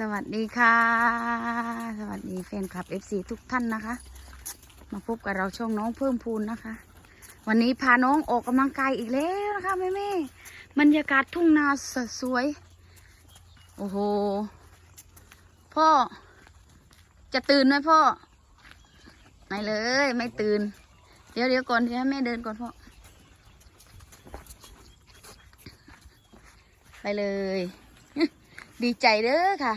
สวัสดีค่ะ สวัสดีแฟนคลับ FC ทุกท่านนะคะ มาพบกับเราช่องน้องเพิ่มพูนนะคะ วันนี้พาน้องออกกำลังกายอีกแล้วนะคะแม่แม่บรรยากาศทุ่งนาสสวย โอ้โห พ่อ จะตื่นไหมพ่อ ไม่เลย ไม่ตื่น เดี๋ยวเดี๋ยวก่อนเดี๋ยวให้แม่เดินก่อนพ่อ ไปเลย ดีใจเด้อค่ะ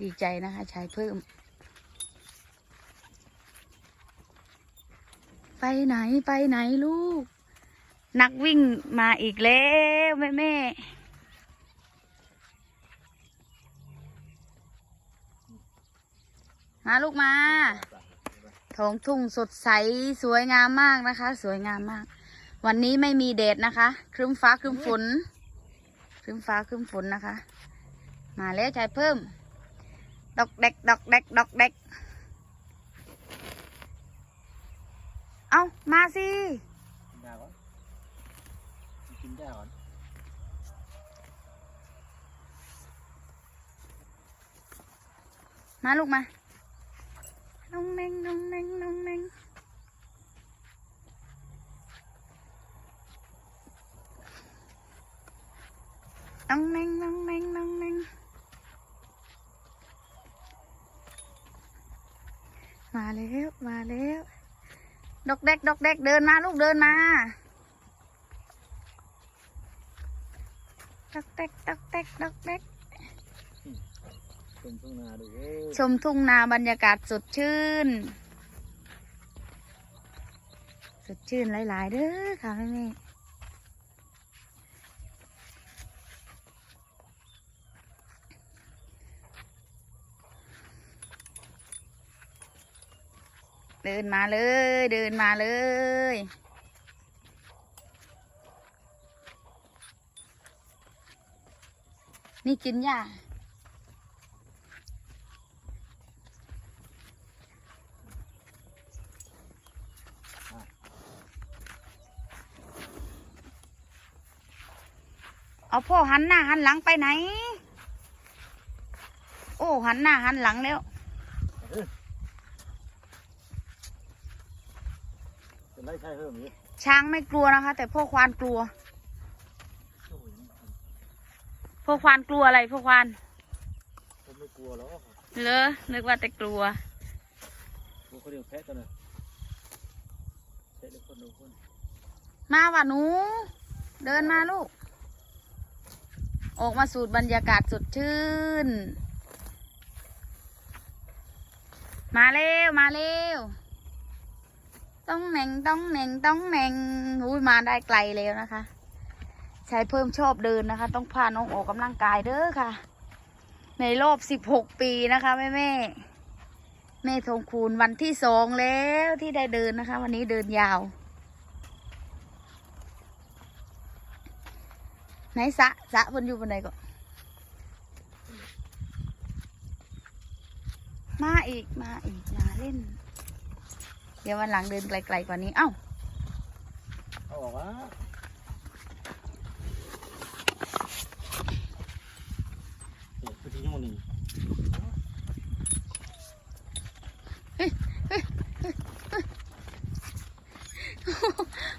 ดีใจนะคะชายเพิ่ม ไปไหนไปไหนลูก นักวิ่งมาอีกแล้วแม่แม่มาลูกมาท้องทุ่งสดใสสวยงามมากนะคะ สวยงามมาก วันนี้ไม่มีแดดนะคะ ครึ้มฟ้าครึ้มฝน ครึ้มฟ้าครึ้มฝนนะคะ มาแล้วชายเพิ่ม ดอกเด็กดอกเด็กดอกเด็กเอามาสิกินยาก่อนกินยาก่อนมาลูกมาน้องเน่งน้องเน่งน้องเน่ง น้องเน่งน้องเน่งน้องเน่งมาแล้วมาแล้วดอกเด็กดอกเด็กเดินมาลูกเดินมาดอกเด็กดอกเด็กดอกเด็กเป็นทุ่งนาดูชมทุ่งนาบรรยากาศสดชื่น สดชื่นหลาย ๆ เด้อค่ะแม่แม่ เดินมาเลย เดินมาเลย นี่กินหญ้าเอาพ่อหันหน้าหันหลังไปไหน โอ้หันหน้าหันหลังแล้ว เป็นไรใช่เพิ่มอีกช้างไม่กลัวนะคะ แต่พ่อควานกลัวโอ้ยพ่อควานกลัวอะไรพ่อควานผมไม่กลัวหรอกเลอนึกว่าแต่กลัวผมคนเดียวแพ้กันนะแพ้เดียวคนเดียวคนมาว่ะหนู เดินมาลูก ออกมาสูดบรรยากาศสดชื่น มาเร็ว มาเร็ว ต้องแหน่งต้องแหน่งต้องแหน่งอุ้ยมาได้ไกลแล้วนะคะ ชายเพิ่มชอบเดินนะคะ ต้องพาน้องออกกำลังกายเด้อค่ะ ในรอบสิบหกปีนะคะแม่แม่แม่ทงคูณวันที่สองแล้วที่ได้เดินนะคะ วันนี้เดินยาว ไหนสะสะเพิ่นอยู่บนใดก่อนมาอีกมาอีกมาเล่น เดี๋ยววันหลังเดินไกลๆกว่านี้ เอ้าเอาออกวะเด็กผู้ที่ยังนี่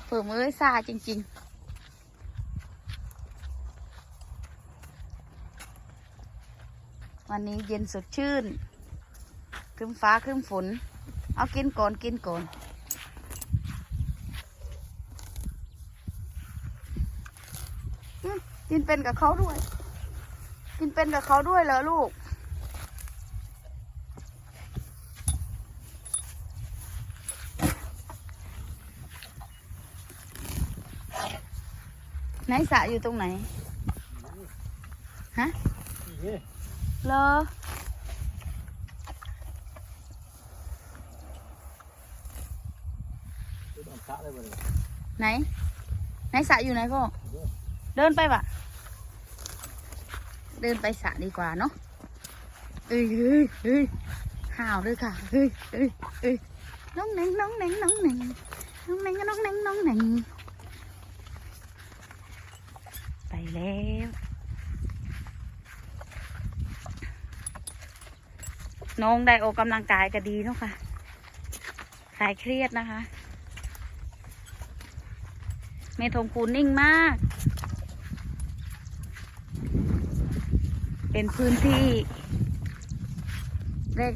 เผื่อมือซาจริง ๆวันนี้เย็นสดชื่นครึ้มฟ้าครึ้มฝน เอากินก่อนกินก่อนกินเป็นกับเขาด้วย กินเป็นกับเขาด้วยเหรอลูก ไหนสระอยู่ตรงไหน ฮะเหรอ ดูดอันสะเลยบ่เลยไหน ไหนสระอยู่ไหนพ่อ เดินไปปะเดินไปสระดีกว่าเนาะเอ้ยเอ้ยเอ้ยห่าวด้วยค่ะเอ้ยเอ้ยเอ้ยน้องเหน่งน้องเหน่งน้องเหน่งน้องเหน่งน้องเหน่งน้องเหน่งไปแล้วน้องได้ออกกำลังกายก็ดีเนาะค่ะคลายเครียดนะคะ เมทงคูนิ่งมาก เป็นพื้นที่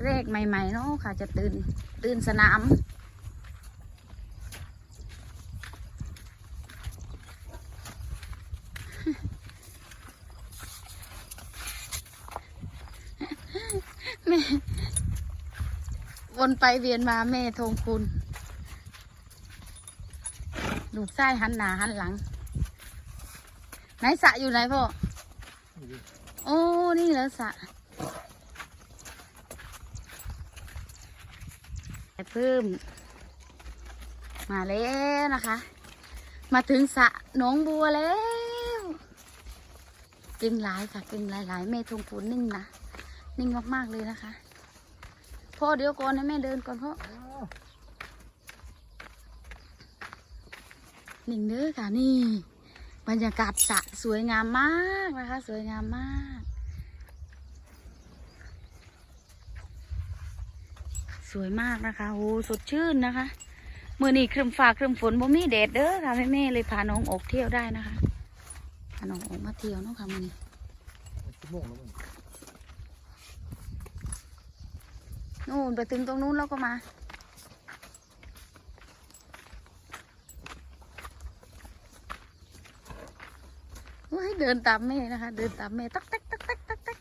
แรกๆ ใหม่ ๆ เนาะค่ะ จะตื่น ตื่นสนามแม่วนไปเวียนมาแม่ทงคุณ ลูกไส้หันหนาหันหลัง ไหนสะอยู่ไหนพ่อ โอ้ นี่เหรอสะไปเพิ่ม มาแล้วนะคะ มาถึงสะหนองบัวแล้วกินหลายค่ะกินหลายๆแม่ทงพูนนิ่งนะ นิ่งมากๆเลยนะคะพ่อเดี๋ยวก่อนให้แม่เดินก่อนพ่อ หนิ่งเด้อค่ะนี่ บรรยากาศสะสวยงามมากนะคะ สวยงามมาก สวยมากนะคะโอ้สดชื่นนะคะเมื่อนี้ครึมฟ้าครึมฝนบ่มีแดดเด้อค่ะแม่แม่เลยพาน้องออกเที่ยวได้นะคะพาน้องออกมาเที่ยวเนาะค่ะมื่อนี้นู่นไปถึงตรงนู้นแล้วก็มา อ้ยเดินตามแม่นะคะ เดินตามแม่ตักตักตักตักตักตัก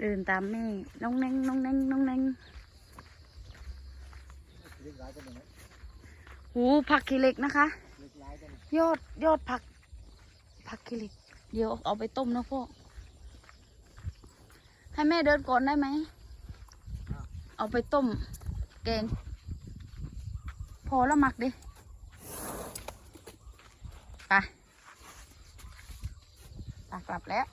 เดินตามแม่ น้องเน่งน้องเน่งน้องเน่งหูผักขี้เหล็กนะคะ ยอดยอดผัก ผักขี้เหล็ก เดี๋ยวเอาไปต้มนะพ่อ ให้แม่เดินก่อนได้ไหม เอาไปต้ม แกง พอแล้วหมักดิไปไปกลับแล้ว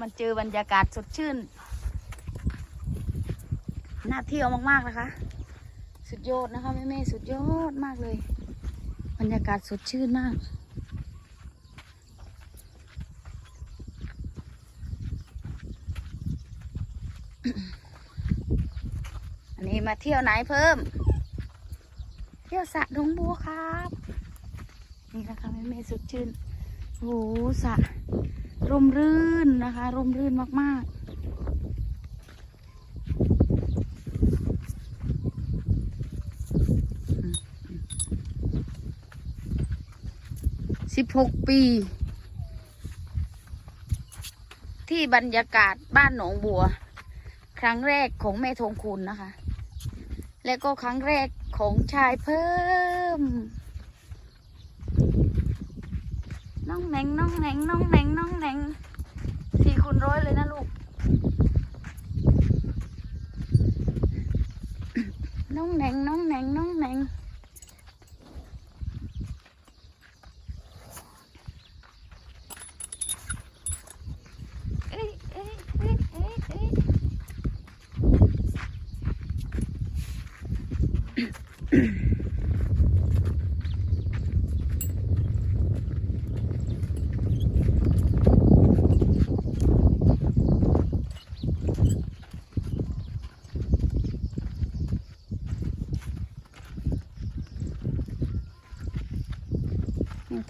มันเจอบรรยากาศสดชื่น น่าเที่ยวมากๆนะคะ สุดยอดนะคะแม่แม่ๆสุดยอดมากเลย บรรยากาศสดชื่นมาก อันนี้มาเที่ยวไหนเพิ่ม เที่ยวสระดงบัวครับ นี่นะคะแม่แม่ๆสดชื่นโอ้โหสระร่มรื่นนะคะ ร่มรื่นมากๆสิบหกปี ที่บรรยากาศบ้านหนองบัว รั้งแรกของแม่ทงคุณนะคะ และก็ครั้งแรกของชายเพิ่ม น้องแหนงน้องแหนงน้องแหนงน้องแหนงสี่คูณร้อยเลยนะลูก น้องแหนงน้องแหนงน้องแหนง เอ้ยเอ้ยเอ้ยเอ้ยเอ้ย แม่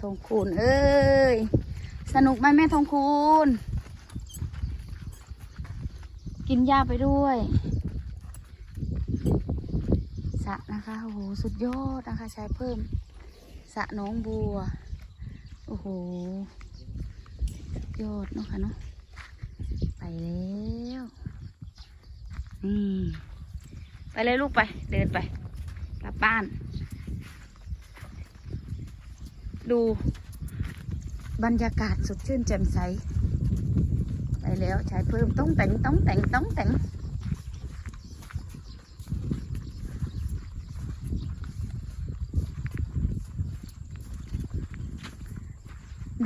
ทองคูณเอ้ย สนุกไหมแม่ทองคูณ กินหญ้าไปด้วย สระนะคะ โอ้โห สุดยอดนะคะ ใช้เพิ่มสระน้องบัว โอ้โหสุดยอดเนาะค่ะเนาะ ไปแล้ว นี่ ไปเลยลูกไป เดินไป กลับบ้าน ดู บรรยากาศสดชื่นแจ่มใส ไปแล้วใช้เพิ่มต้องแต่งต้องแต่งต้องแต่งเ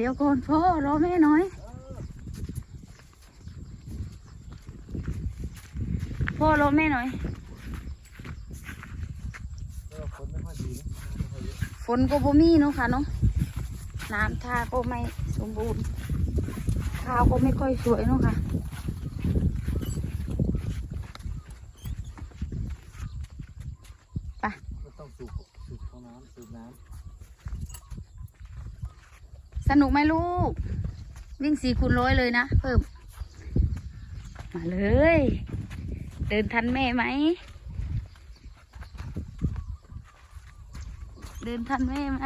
ดี๋ยวก่อนพ่อรอแม่หน่อย พ่อรอแม่หน่อยแล้วคนไม่ค่อยดีนะฝนก็บ่มีเนาะค่ะเนาะน้ำท่าก็ไม่สมบูรณ์ ข้าวก็ไม่ค่อยสวยเนาะค่ะ ไม่ต้องสูบสูบเข้าน้ำสูบน้ สนุกไหมลูก วิ่งสี่คูณร้อยเลยนะเพิ่ม มาเลย เดินทันแม่ไหม เดินทันแม่ไหม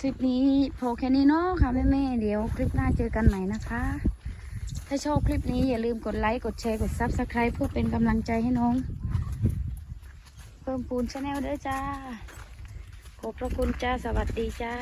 คลิปนี้พอแค่นี้เนาะค่ะแม่แม่ๆเดี๋ยวคลิปหน้าเจอกันใหม่นะคะ ถ้าชอบคลิปนี้อย่าลืมกดไลค์กดแชร์กดซับสไคร b ์เพื่อเป็นกำลังใจให้น้อง เพิ่มปูนชาแนลเด้อจ้าขอบพระคุณจ้าสวัสดีจ้า